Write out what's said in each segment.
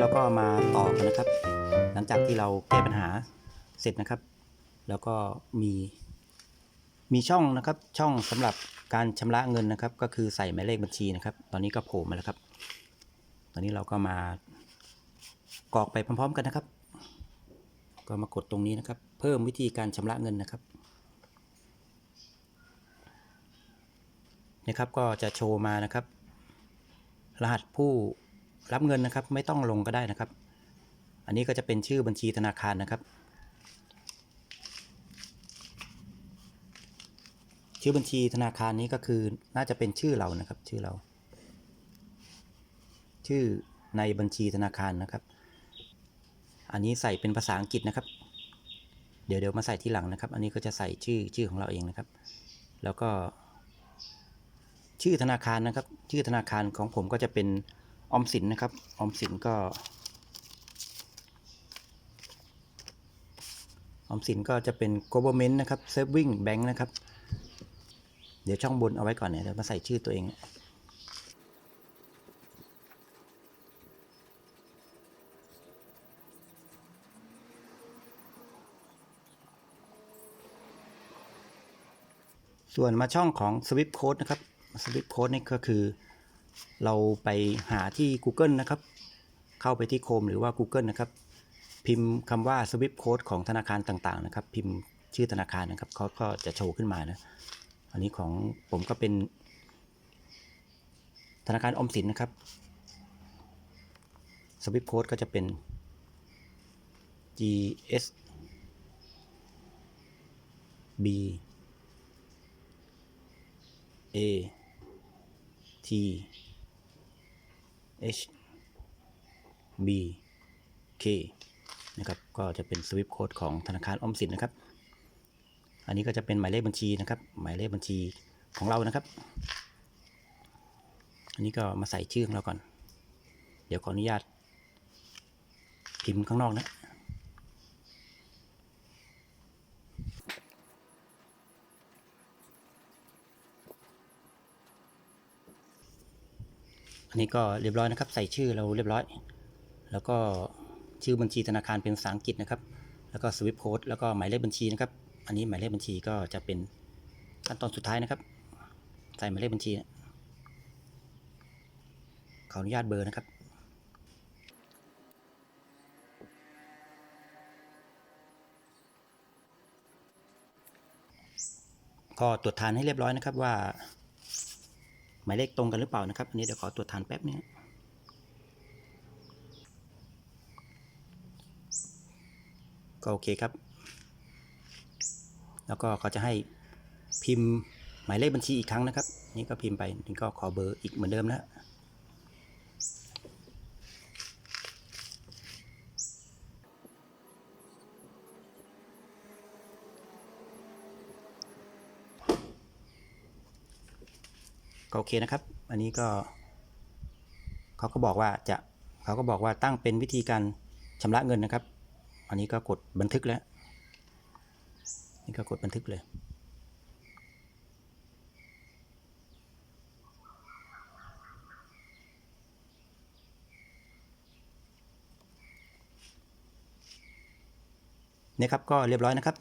เราก็มาต่อกันนะครับ หลังจากที่เราแก้ปัญหาเสร็จนะครับ แล้วก็มีมีช่องนะครับช่องสำหรับการชำระเงินนะครับ ก็คือใส่หมายเลขบัญชีนะครับ ตอนนี้ก็โผล่มาแล้วครับ ตอนนี้เราก็มากรอกไปพร้อม ๆ กันนะครับ ก็มากดตรงนี้นะครับ เพิ่มวิธีการชำระเงินนะครับนะครับก็จะโชว์มานะครับ รหัสผู้ รับเงินนะครับ ไม่ต้องลงก็ได้นะครับ อันนี้ก็จะเป็นชื่อบัญชีธนาคารนะครับ ชื่อบัญชีธนาคารนี้ก็คือน่าจะเป็นชื่อเรานะครับ ชื่อเรา ชื่อในบัญชีธนาคารนะครับ อันนี้ใส่เป็นภาษาอังกฤษนะครับ เดี๋ยวเดี๋ยวมาใส่ที่หลังนะครับ อันนี้ก็จะใส่ชื่อชื่อของเราเองนะครับ แล้วก็ชื่อธนาคารนะครับ ชื่อธนาคารของผมก็จะเป็น ออมสินนะครับ ออมสินก็ ออมสินก็จะเป็น government นะครับ saving bank นะครับ เดี๋ยวช่องบนเอาไว้ก่อนเนี่ยเดี๋ยวมาใส่ชื่อตัวเองส่วนมาช่องของ Swift Code นะครับ Swift Code นี่ก็คือ เราไปหาที่ Google นะครับ เข้าไปที่ Chrome หรือว่า Google นะครับ พิมพ์คำว่า Swift Code ของธนาคารต่างๆ นะครับ พิมพ์ชื่อธนาคารนะครับเขาก็จะโชว์ขึ้นมานะ อันนี้ของผมก็เป็น ธนาคารออมสินนะครับ Swift Code ก็จะเป็น GS B A T H B K นะครับ ก็จะเป็นสวิปโค้ดของธนาคารออมสินนะครับ อันนี้ก็จะเป็นหมายเลขบัญชีนะครับ หมายเลขบัญชีของเรานะครับ อันนี้ก็มาใส่ชื่อของเราก่อน เดี๋ยวขออนุญาตพิมพ์ข้างนอกนะ อันนี้ก็เรียบร้อยนะครับ ใส่ชื่อเราเรียบร้อย แล้วก็ชื่อบัญชีธนาคารเป็นภาษาอังกฤษนะครับ แล้วก็ swift code แล้วก็หมายเลขบัญชีนะครับ อันนี้หมายเลขบัญชีก็จะเป็นขั้นตอนสุดท้ายนะครับ ใส่หมายเลขบัญชีขออนุญาตเบอร์นะครับก็ตรวจทานให้เรียบร้อยนะครับว่า หมายเลขตรงกันหรือเปล่านะครับ อันนี้เดี๋ยวขอตรวจทานแป๊บนึงก็โอเคครับ แล้วก็เขาจะให้พิมพ์หมายเลขบัญชีอีกครั้งนะครับ นี่ก็พิมพ์ไปนี่ก็ขอเบอร์อีกเหมือนเดิมนะ ก็โอเคนะครับ อันนี้ก็เขาก็บอกว่าจะเขาก็บอกว่าตั้งเป็นวิธีการชำระเงินนะครับ อันนี้ก็กดบันทึกแล้ว นี่ก็กดบันทึกเลย นี่ครับก็เรียบร้อยนะครับ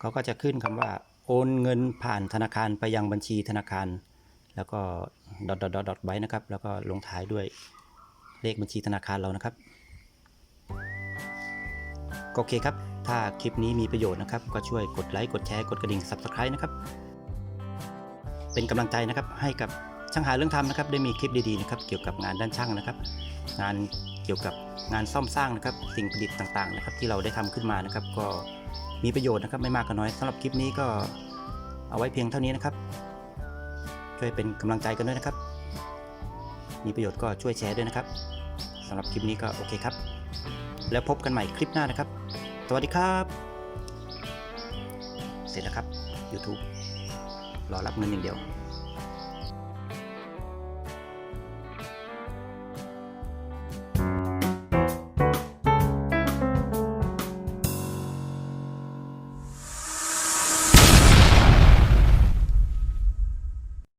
เขาก็จะขึ้นคำว่าโอนเงินผ่านธนาคารไปยังบัญชีธนาคาร แล้วก็ดอทดอทดอทดอทไว้นะครับ แล้วก็ลงท้ายด้วยเลขบัญชีธนาคารเรานะครับก็โอเคครับ ถ้าคลิปนี้มีประโยชน์นะครับ ก็ช่วยกดไลค์ กดแชร์ กดกระดิ่ง Subscribe นะครับ เป็นกำลังใจนะครับให้กับช่างหาเรื่องทำนะครับ ได้มีคลิปดีๆนะครับ เกี่ยวกับงานด้านช่างนะครับ งานเกี่ยวกับงานซ่อมสร้างนะครับ สิ่งประดิษฐ์ต่างๆนะครับ ที่เราได้ทำขึ้นมานะครับ ก็มีประโยชน์นะครับไม่มากก็น้อยสำหรับคลิปนี้ก็เอาไว้เพียงเท่านี้นะครับ ช่วยเป็นกำลังใจกันด้วยนะครับ มีประโยชน์ก็ช่วยแชร์ด้วยนะครับสำหรับคลิปนี้ก็โอเคครับ แล้วพบกันใหม่คลิปหน้านะครับ สวัสดีครับ เสร็จแล้วครับ YouTube รอรับเงินอย่างเดียว